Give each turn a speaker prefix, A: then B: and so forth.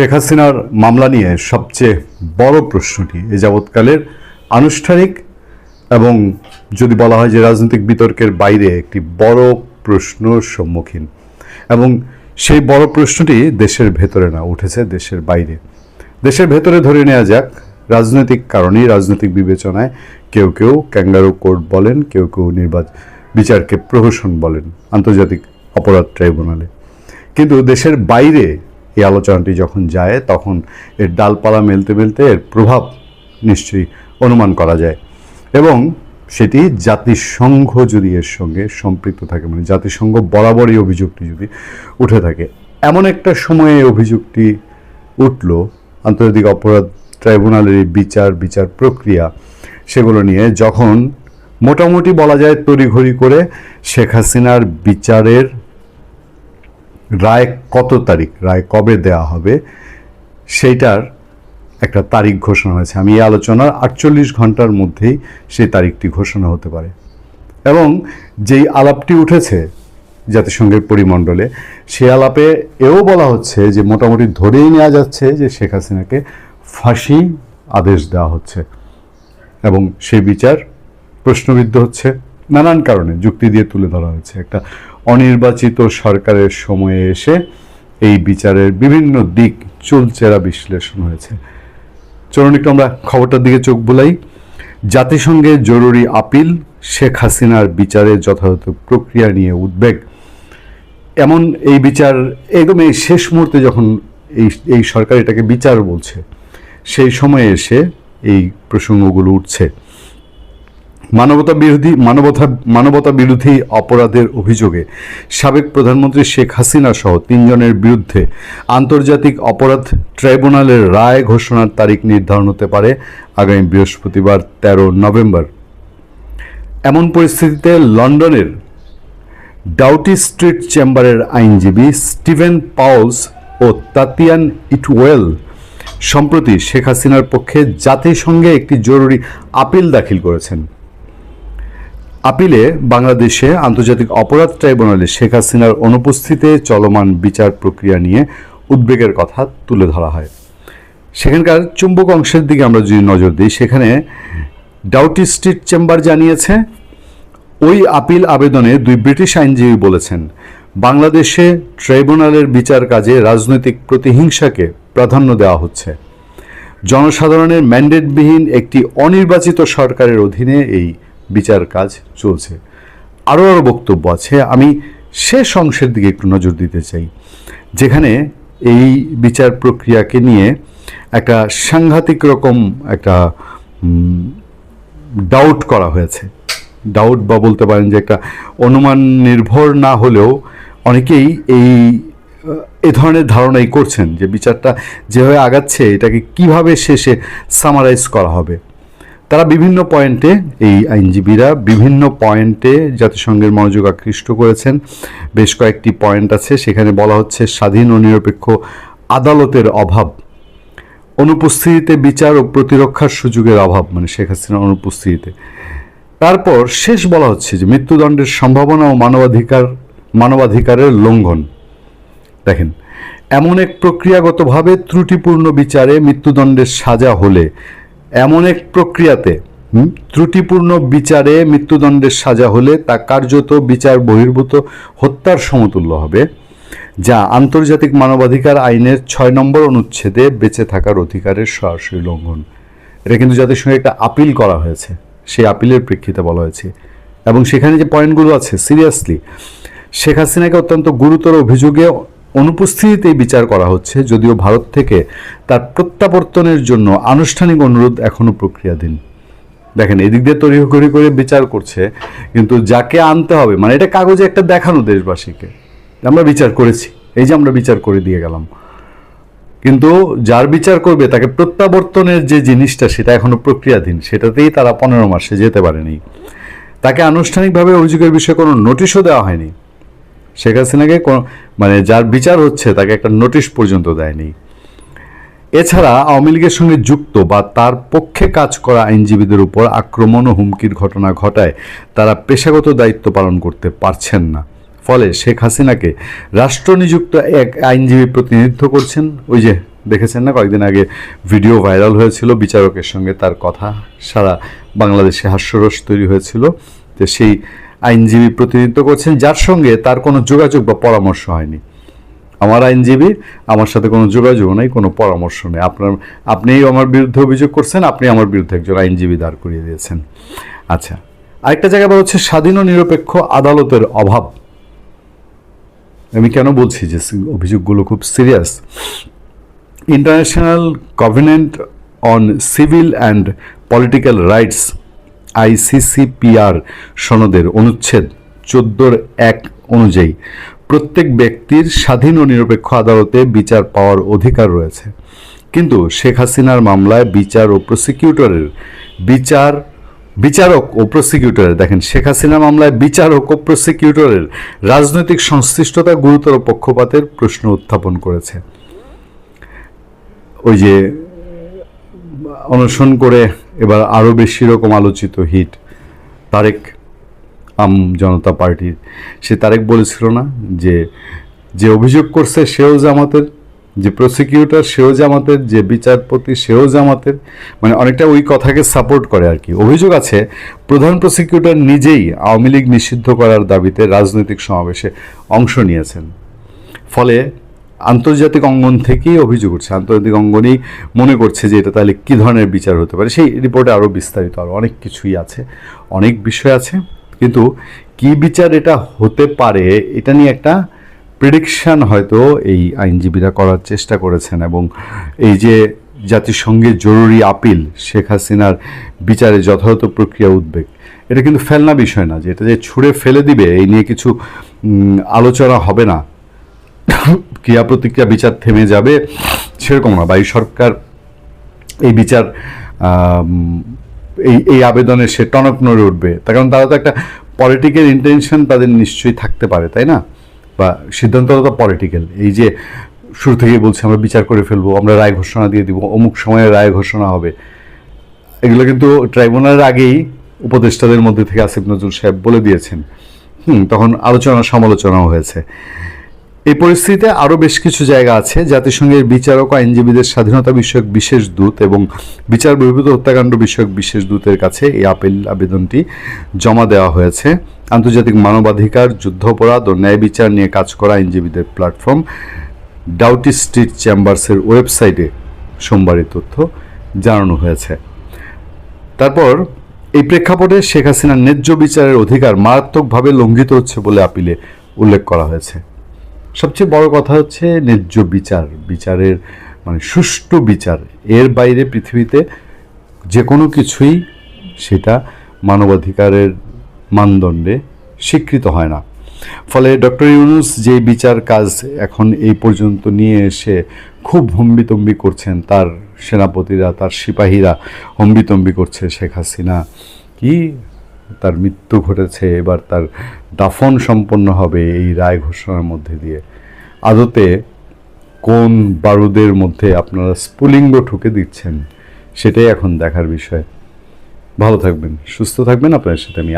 A: শেখ হাসিনার মামলা নিয়ে সবচেয়ে বড় প্রশ্নটি, এ যাবৎকালের আনুষ্ঠানিক এবং যদি বলা হয় যে রাজনৈতিক বিতর্কের বাইরে একটি বড় প্রশ্ন সম্মুখীন। এবং সেই বড় প্রশ্নটি দেশের ভেতরে না, উঠেছে দেশের বাইরে। দেশের ভেতরে ধরে নেওয়া যাক, রাজনৈতিক কারণেই, রাজনৈতিক বিবেচনায় কেউ কেউ ক্যাঙ্গারু কোর্ট বলেন, কেউ কেউ নির্বাচন বিচারকে প্রহসন বলেন, আন্তর্জাতিক অপরাধ ট্রাইব্যুনালে। কিন্তু দেশের বাইরে এই আলোচনাটি যখন যায়, তখন এর ডালপালা মেলতে মেলতে এর প্রভাব নিশ্চয়ই অনুমান করা যায়। এবং সেটি জাতিসংঘ যদি এর সঙ্গে সম্পৃক্ত থাকে মানে জাতিসংঘ বরাবরই অভিযোগটি যদি উঠে থাকে, এমন একটা সময়ে অভিযোগটি উঠল, আন্তর্জাতিক অপরাধ ট্রাইব্যুনালের এই বিচার বিচার প্রক্রিয়া, সেগুলো নিয়ে যখন মোটামুটি বলা যায় তড়িঘড়ি করে শেখ হাসিনার বিচারের রায় কত তারিখ, রায় কবে দেওয়া হবে, সেইটার একটা তারিখ ঘোষণা হয়েছে। আমি এই আলোচনার আটচল্লিশ ঘণ্টার মধ্যেই সেই তারিখটি ঘোষণা হতে পারে। এবং যেই আলাপটি উঠেছে জাতিসংঘের পরিমণ্ডলে, সে আলাপে এও বলা হচ্ছে যে মোটামুটি ধরেই নেওয়া যাচ্ছে যে শেখ হাসিনাকে ফাঁসি আদেশ দেওয়া হচ্ছে। এবং সেই বিচার প্রশ্নবিদ্ধ হচ্ছে নানান কারণে, যুক্তি দিয়ে তুলে ধরা হয়েছে। একটা অনির্বাচিত সরকারের সময়ে এসে এই বিচারের বিভিন্ন দিক চুলচেরা বিশ্লেষণ হয়েছে। চলুন একটু আমরা খবরটার দিকে চোখ বুলাই। জাতিসংঘে জরুরি আপিল, শেখ হাসিনার বিচারে যথাযথ প্রক্রিয়া নিয়ে উদ্বেগ। এমন এই বিচার একদম এই শেষ মুহূর্তে যখন এই এই সরকার এটাকে বিচার বলছে, সেই সময়ে এসে এই প্রসঙ্গগুলো উঠছে। মানবতা বিরোধী মানবতা মানবতা বিরোধী অপরাধের অভিযোগে সাবেক প্রধানমন্ত্রী শেখ হাসিনা সহ তিনজনের বিরুদ্ধে আন্তর্জাতিক অপরাধ ট্রাইব্যুনালের রায় ঘোষণার তারিখ নির্ধারণ হতে পারে আগামী বৃহস্পতিবার, তেরো নভেম্বর। এমন পরিস্থিতিতে লন্ডনের ডাউটি স্ট্রিট চেম্বারের আইনজীবী স্টিভেন পাউলস ও তাতিয়ান ইটওয়েল সম্প্রতি শেখ হাসিনার পক্ষে জাতিসংঘে একটি জরুরি আপিল দাখিল করেছেন। আপিলে বাংলাদেশে আন্তর্জাতিক অপরাধ ট্রাইব্যুনালে শেখ হাসিনার অনুপস্থিতিতে চলমান বিচার প্রক্রিয়া নিয়ে উদ্বেগের কথা তুলে ধরা হয়। সেখানকার চুম্বক অংশের দিকে আমরা যদি নজর দিই, সেখানে ডাউটি স্ট্রিট চেম্বার জানিয়েছে, ওই আপিল আবেদনে দুই ব্রিটিশ আইনজীবী বলেছেন, বাংলাদেশে ট্রাইব্যুনালের বিচার কাজে রাজনৈতিক প্রতিহিংসাকে প্রাধান্য দেওয়া হচ্ছে। জনসাধারণের ম্যান্ডেটবিহীন একটি অনির্বাচিত সরকারের অধীনে এই বিচার কাজ চলছে। আরও আরও বক্তব্য আছে। আমি শেষ অংশের দিকে একটু নজর দিতে চাই। যেখানে এই বিচার প্রক্রিয়াকে নিয়ে একটা সাংঘাতিক রকম একটা ডাউট করা হয়েছে। ডাউট বা বলতে পারেন যে একটা অনুমান নির্ভর না হলেও অনেকেই এই, এ ধরনের ধারণাই করছেন যে বিচারটা যেভাবে আগাচ্ছে, এটাকে কীভাবে শেষে সামারাইজ করা হবে। তারা বিভিন্ন পয়েন্টে এই আইনজীবীরা বিভিন্ন পয়েন্টে জাতিসংঘের মনোযোগ আকৃষ্ট করেছেন। বেশ কয়েকটি পয়েন্ট আছে, সেখানে বলা হচ্ছে স্বাধীন ও নিরপেক্ষ আদালতের অভাব, অনুপস্থিতিতে বিচার ও প্রতিরক্ষার সুযোগের অভাব মানে শেখ হাসিনার অনুপস্থিতিতে। তারপর শেষ বলা হচ্ছে যে মৃত্যুদণ্ডের সম্ভাবনা ও মানবাধিকার, মানবাধিকারের লঙ্ঘন। দেখেন, এমন এক প্রক্রিয়াগতভাবে ত্রুটিপূর্ণ বিচারে মৃত্যুদণ্ডের সাজা হলে এমন এক প্রক্রিয়াতে ত্রুটিপূর্ণ বিচারে মৃত্যুদণ্ডের সাজা হলে তা কার্যত বিচার বহির্ভূত হত্যার সমতুল্য হবে, যা আন্তর্জাতিক মানবাধিকার আইনের ছয় নম্বর অনুচ্ছেদে বেঁচে থাকার অধিকারের সরাসরি লঙ্ঘন। এটা কিন্তু জাতিসংঘে একটা আপিল করা হয়েছে, সেই আপিলের প্রেক্ষিতে বলা হয়েছে। এবং সেখানে যে পয়েন্টগুলো আছে, সিরিয়াসলি, শেখ হাসিনাকে অত্যন্ত গুরুতর অভিযোগে অনুপস্থিতিতেই বিচার করা হচ্ছে, যদিও ভারত থেকে তার প্রত্যাবর্তনের জন্য আনুষ্ঠানিক অনুরোধ এখনও প্রক্রিয়াধীন। দেখেন, এদিক দিয়ে তড়িঘড়ি করে বিচার করছে, কিন্তু যাকে আনতে হবে মানে এটা কাগজে একটা দেখানো দেশবাসীকে আমরা বিচার করেছি, এই যে আমরা বিচার করে দিয়ে গেলাম। কিন্তু যার বিচার করবে, তাকে প্রত্যাবর্তনের যে জিনিসটা, সেটা এখনও প্রক্রিয়াধীন, সেটাতেই তারা পনেরো মাসে যেতে পারেনি। তাকে আনুষ্ঠানিকভাবে অভিযোগের বিষয়ে কোনো নোটিশও দেওয়া হয়নি। শেখ হাসিনাকে মানে যার বিচার হচ্ছে তাকে একটা নোটিশ পর্যন্ত দেয়নি। এছাড়া আওয়ামী লীগের সঙ্গে যুক্ত বা তার পক্ষে কাজ করা আইনজীবীদের উপর আক্রমণ ও হুমকির ঘটনা ঘটায় তারা পেশাগত দায়িত্ব পালন করতে পারছেন না। ফলে শেখ হাসিনাকে রাষ্ট্রনিযুক্ত এক আইনজীবী প্রতিনিধিত্ব করছেন। ওই যে দেখেছেন না, কয়েকদিন আগে ভিডিও ভাইরাল হয়েছিল, বিচারকের সঙ্গে তার কথা সারা বাংলাদেশে হাস্যরস তৈরি হয়েছিল। যে সেই আইনজীবী প্রতিনিধিত্ব করছেন, যার সঙ্গে তার কোনো যোগাযোগ বা পরামর্শ হয়নি। আমার আইনজীবী, আমার সাথে কোনো যোগাযোগ নেই, কোনো পরামর্শ নেই। আপনার আপনিই আমার বিরুদ্ধে অভিযোগ করছেন, আপনি আমার বিরুদ্ধে একজন আইনজীবী দাঁড় করিয়ে দিয়েছেন। আচ্ছা আরেকটা জায়গা বলা হচ্ছে স্বাধীন ও নিরপেক্ষ আদালতের অভাব। আমি কেন বলছি যে অভিযোগগুলো খুব serious? International covenant on civil and political rights ICCPR সনদের অনুচ্ছেদ চোদ্দোর এক অনুযায়ী, প্রত্যেক ব্যক্তির স্বাধীন ও নিরপেক্ষ আদালতে বিচার পাওয়ার অধিকার রয়েছে। কিন্তু শেখ হাসিনার মামলায় বিচার ও প্রসিকিউটরের বিচার, বিচারক ও প্রসিকিউটরের, দেখেন, শেখ হাসিনা মামলায় বিচারক ও প্রসিকিউটরের রাজনৈতিক সংশ্লিষ্টতা গুরুতর পক্ষপাতের প্রশ্ন উত্থাপন করেছে। ওই যে অনশন করে এবার আরও বেশি রকম আলোচিত হিট, তারেক আম জনতা পার্টির। সে তারেক বলেছিল না যে যে অভিযোগ করছে সেও জামাতের, যে প্রসিকিউটর সেও জামাতের, যে বিচারপতি সেও জামাতের মানে অনেকটা ওই কথাকে সাপোর্ট করে আর কি। অভিযোগ আছে, প্রধান প্রসিকিউটর নিজেই আওয়ামী লীগ নিষিদ্ধ করার দাবিতে রাজনৈতিক সমাবেশে অংশ নিয়েছেন। ফলে আন্তর্জাতিক অঙ্গন থেকেই অভিযোগ উঠছে। আন্তর্জাতিক অঙ্গনই মনে করছে যে এটা তাহলে কী ধরনের বিচার হতে পারে? সেই রিপোর্টে আরও বিস্তারিত আরও অনেক কিছুই আছে, অনেক বিষয় আছে। কিন্তু কি বিচার এটা হতে পারে, এটা নিয়ে একটা প্রেডিকশান হয়তো এই আইনজীবীরা করার চেষ্টা করেছেন এবং এই যে জাতিসংঘের জরুরি আপিল, শেখ হাসিনার বিচারে যথাযথ প্রক্রিয়া উদ্বেগ, এটা কিন্তু ফেলনা বিষয় না, যে এটা যে ছুঁড়ে ফেলে দিবে, এই নিয়ে কিছু আলোচনা হবে না। ক্রিয়া প্রতিক্রিয়া বিচার থেমে যাবে, সেরকম না। বা এই সরকার এই বিচার এই এই আবেদনে সে টনক নড়ে উঠবে। তার কারণ তারা তো একটা পলিটিক্যাল ইন্টেনশন তাদের নিশ্চয়ই থাকতে পারে, তাই না? বা সিদ্ধান্তটা তো পলিটিক্যাল এই যে শুরু থেকেই বলছি, আমরা বিচার করে ফেলব, আমরা রায় ঘোষণা দিয়ে দিব, অমুক সময়ে রায় ঘোষণা হবে। এগুলো কিন্তু ট্রাইব্যুনালের আগেই উপদেষ্টাদের মধ্যে থেকে আসিফ নজরুল সাহেব বলে দিয়েছেন। হুম, তখন আলোচনা সমালোচনাও হয়েছে। এই পরিস্থিতিতে আরও বেশ কিছু জায়গা আছে। জাতিসংঘের বিচারক আইনজীবীদের স্বাধীনতা বিষয়ক বিশেষ দূত এবং বিচার বহির্ভূত হত্যাকাণ্ড বিষয়ক বিশেষ দূতের কাছে এই আপিল আবেদনটি জমা দেওয়া হয়েছে। আন্তর্জাতিক মানবাধিকার যুদ্ধাপরাধ ও ন্যায় বিচার নিয়ে কাজ করা আইনজীবীদের প্ল্যাটফর্ম ডাউটি স্ট্রিট চেম্বার্সের ওয়েবসাইটে সোমবার তথ্য জানানো হয়েছে। তারপর, এই প্রেক্ষাপটে শেখ হাসিনার ন্যায্য বিচারের অধিকার মারাত্মকভাবে লঙ্ঘিত হচ্ছে বলে আপিলে উল্লেখ করা হয়েছে। সবচেয়ে বড় কথা হচ্ছে ন্যায্য বিচার, বিচারের মানে সুষ্ঠু বিচার। এর বাইরে পৃথিবীতে যে কোনো কিছুই সেটা মানবাধিকারের মানদণ্ডে স্বীকৃত হয় না। ফলে ডক্টর ইউনুস যে বিচার কাজ এখন এই পর্যন্ত নিয়ে এসে খুব হম্বিতম্বি করছেন, তার সেনাপতিরা, তার সিপাহীরা হম্বিতম্বি করছে শেখ হাসিনা। কি তার মৃত্যু ঘটেছে, এবার তার দাফন সম্পন্ন হবে এই রায় ঘোষণার মধ্যে দিয়ে। আদতে কোন বারুদের মধ্যে আপনারা স্ফুলিঙ্গ ঠুকে দিচ্ছেন, সেটাই এখন দেখার বিষয়। ভালো থাকবেন, সুস্থ থাকবেন আপনার সাথে আমি